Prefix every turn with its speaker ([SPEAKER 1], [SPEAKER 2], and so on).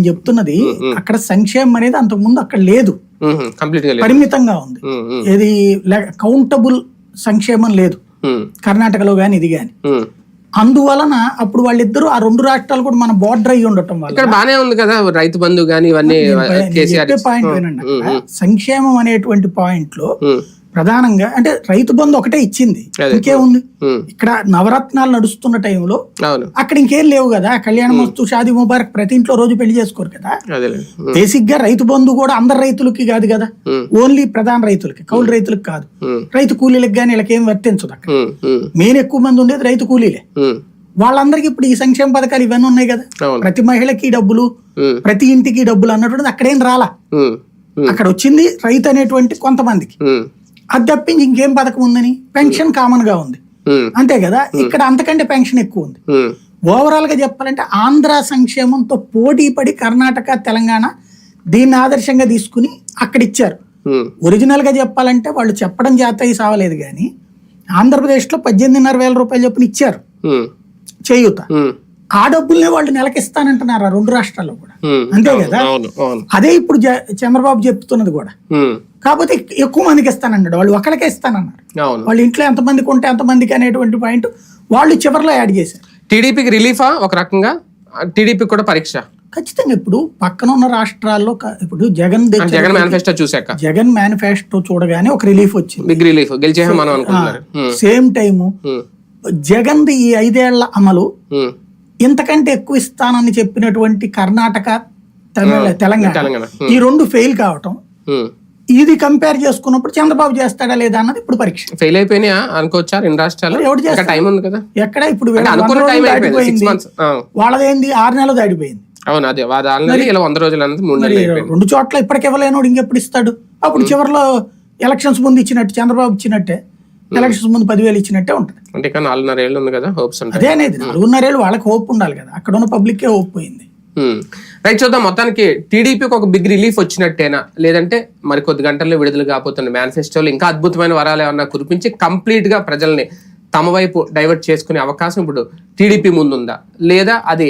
[SPEAKER 1] నేను చెప్తున్నది అక్కడ సంక్షేమం అనేది అంతకు ముందు అక్కడ లేదు. పరిమితంగా ఉంది. ఏది కౌంటబుల్ సంక్షేమం లేదు. కర్ణాటకలో గాని ఇది గాని. అందువలన అప్పుడు వాళ్ళిద్దరూ ఆ రెండు రాష్ట్రాలు కూడా మన బార్డర్ అయ్యి ఉండటం వల్ల
[SPEAKER 2] బానే ఉంది కదా రైతు బంధు గానీ ఇవన్నీ
[SPEAKER 1] పాయింట్. సంక్షేమం అనేటువంటి
[SPEAKER 2] పాయింట్లో
[SPEAKER 1] ప్రధానంగా అంటే రైతు బంధు ఒకటే ఇచ్చింది. ఇంకేముంది ఇక్కడ నవరత్నాలు నడుస్తున్న టైంలో అక్కడ ఇంకేం లేవు కదా. కళ్యాణ మస్తు షాది ముబారక్ ప్రతి ఇంట్లో రోజు పెళ్ళి చేసుకోరు కదా. బేసిక్గా రైతు బంధు కూడా అందరు రైతులకి కాదు కదా. ఓన్లీ ప్రధాన రైతులకి కౌలు రైతులకు కాదు. రైతు కూలీలకు కానీ వీళ్ళకి ఏం వర్తించదు అక్కడ. మెయిన్ ఎక్కువ మంది ఉండేది రైతు కూలీలే. వాళ్ళందరికీ ఇప్పుడు ఈ సంక్షేమ పథకాలు ఇవన్నీ ఉన్నాయి కదా. ప్రతి మహిళకి డబ్బులు ప్రతి ఇంటికి డబ్బులు అన్నటువంటిది అక్కడేం రాలా. అక్కడ వచ్చింది రైతు అనేటువంటి కొంతమందికి. అది తప్పించి ఇంకేం పథకం ఉందని? పెన్షన్ కామన్గా ఉంది.
[SPEAKER 2] ఉమ్,
[SPEAKER 1] అంతే కదా? ఇక్కడ అంతకంటే పెన్షన్ ఎక్కువ ఉంది. ఓవరాల్గా చెప్పాలంటే ఆంధ్ర సంక్షేమంతో పోటీ పడి కర్ణాటక తెలంగాణ దీన్ని ఆదర్శంగా తీసుకుని అక్కడ ఇచ్చారు ఒరిజినల్గా చెప్పాలంటే వాళ్ళు చెప్పడం జాతీయ సావలేదు కానీ ఆంధ్రప్రదేశ్లో పద్దెనిమిదిన్నర వేల రూపాయలు చొప్పున ఇచ్చారు. చేయూత. ఆ డబ్బుల్నే వాళ్ళు నెలకిస్తానంటున్నారు ఆ రెండు రాష్ట్రాల్లో కూడా? అంతే కదా? అదే ఇప్పుడు చంద్రబాబు చెప్తున్నది కూడా. కాకపోతే ఎక్- ఎక్కువ మందికి ఇస్తానన్నాడు వాళ్ళు ఒకరికే ఇస్తానన్నారు. వాళ్ళ ఇంట్లో ఎంతమందికి ఉంటే ఎంతమందికి అనేటువంటి పాయింట్ వాళ్ళు చివరిలో యాడ్ చేశారు.
[SPEAKER 2] టీడీపీకి రిలీఫా ఒక రకంగా? టీడీపీ కూడా పరీక్ష?
[SPEAKER 1] ఖచ్చితంగా ఇప్పుడు పక్కన ఉన్న రాష్ట్రాల్లో ఇప్పుడు జగన్
[SPEAKER 2] జగన్ మేనిఫెస్టో చూశాక.
[SPEAKER 1] జగన్ మేనిఫెస్టో చూడగానే ఒక రిలీఫ్ వచ్చింది.
[SPEAKER 2] Big relief.
[SPEAKER 1] Same time Jagan ఈ ఐదేళ్ళ అమలు ఇంతకంటే ఎక్కువ ఇస్తానని చెప్పినటువంటి కర్ణాటక తమిళ తెలంగాణ. ఈ రెండు ఫెయిల్ కావటం. ఇది కంపేర్ చేసుకున్నప్పుడు చంద్రబాబు చేస్తాడా లేదా అన్నది ఇప్పుడు పరీక్ష.
[SPEAKER 2] ఫెయిల్ అయిపోయినాయా? అనుకోవచ్చా? రెండు రాష్ట్రాలు? ఇంకా టైం ఉంది కదా.
[SPEAKER 1] ఎక్కడ ఇప్పుడు వాళ్ళదేంది? ఆరు నెలలు దాటిపోయింది.
[SPEAKER 2] అవును అదే. ఇలా వంద రోజులు అన్నది మూడు నెలలు అయిపోయింది.
[SPEAKER 1] రెండు చోట్ల ఇప్పటికి ఇవ్వలేనోడు ఇంకెప్పుడు ఇస్తాడు? అప్పుడు చివరిలో ఎలక్షన్స్ ముందు ఇచ్చినట్టు చంద్రబాబు ఇచ్చినట్టే ఎలక్షన్స్ ముందు పదివేలు ఇచ్చినట్టే ఉంటది.
[SPEAKER 2] అంటే ఇంకా నాలుగున్నర ఏళ్ళు ఉంది కదా హోప్స్ ఉంటాయి.
[SPEAKER 1] అదే అనేది నాలుగున్నరేళ్ళు వాళ్ళకి హోప్ ఉండాలి కదా. అక్కడ ఉన్న పబ్లిక్కే హోప్ పోయింది.
[SPEAKER 2] రైట్ చూద్దాం. మొత్తానికి టీడీపీకి ఒక బిగ్ రిలీఫ్ వచ్చినట్టేనా? లేదంటే మరి కొద్ది గంటల్లో విడుదల కాబోతున్న మేనిఫెస్టోలో ఇంకా అద్భుతమైన వరాలు ఏమన్నా కురిపించి కంప్లీట్గా ప్రజల్ని తమ వైపు డైవర్ట్ చేసుకునే అవకాశం ఇప్పుడు టీడీపీ ముందుందా? లేదా అది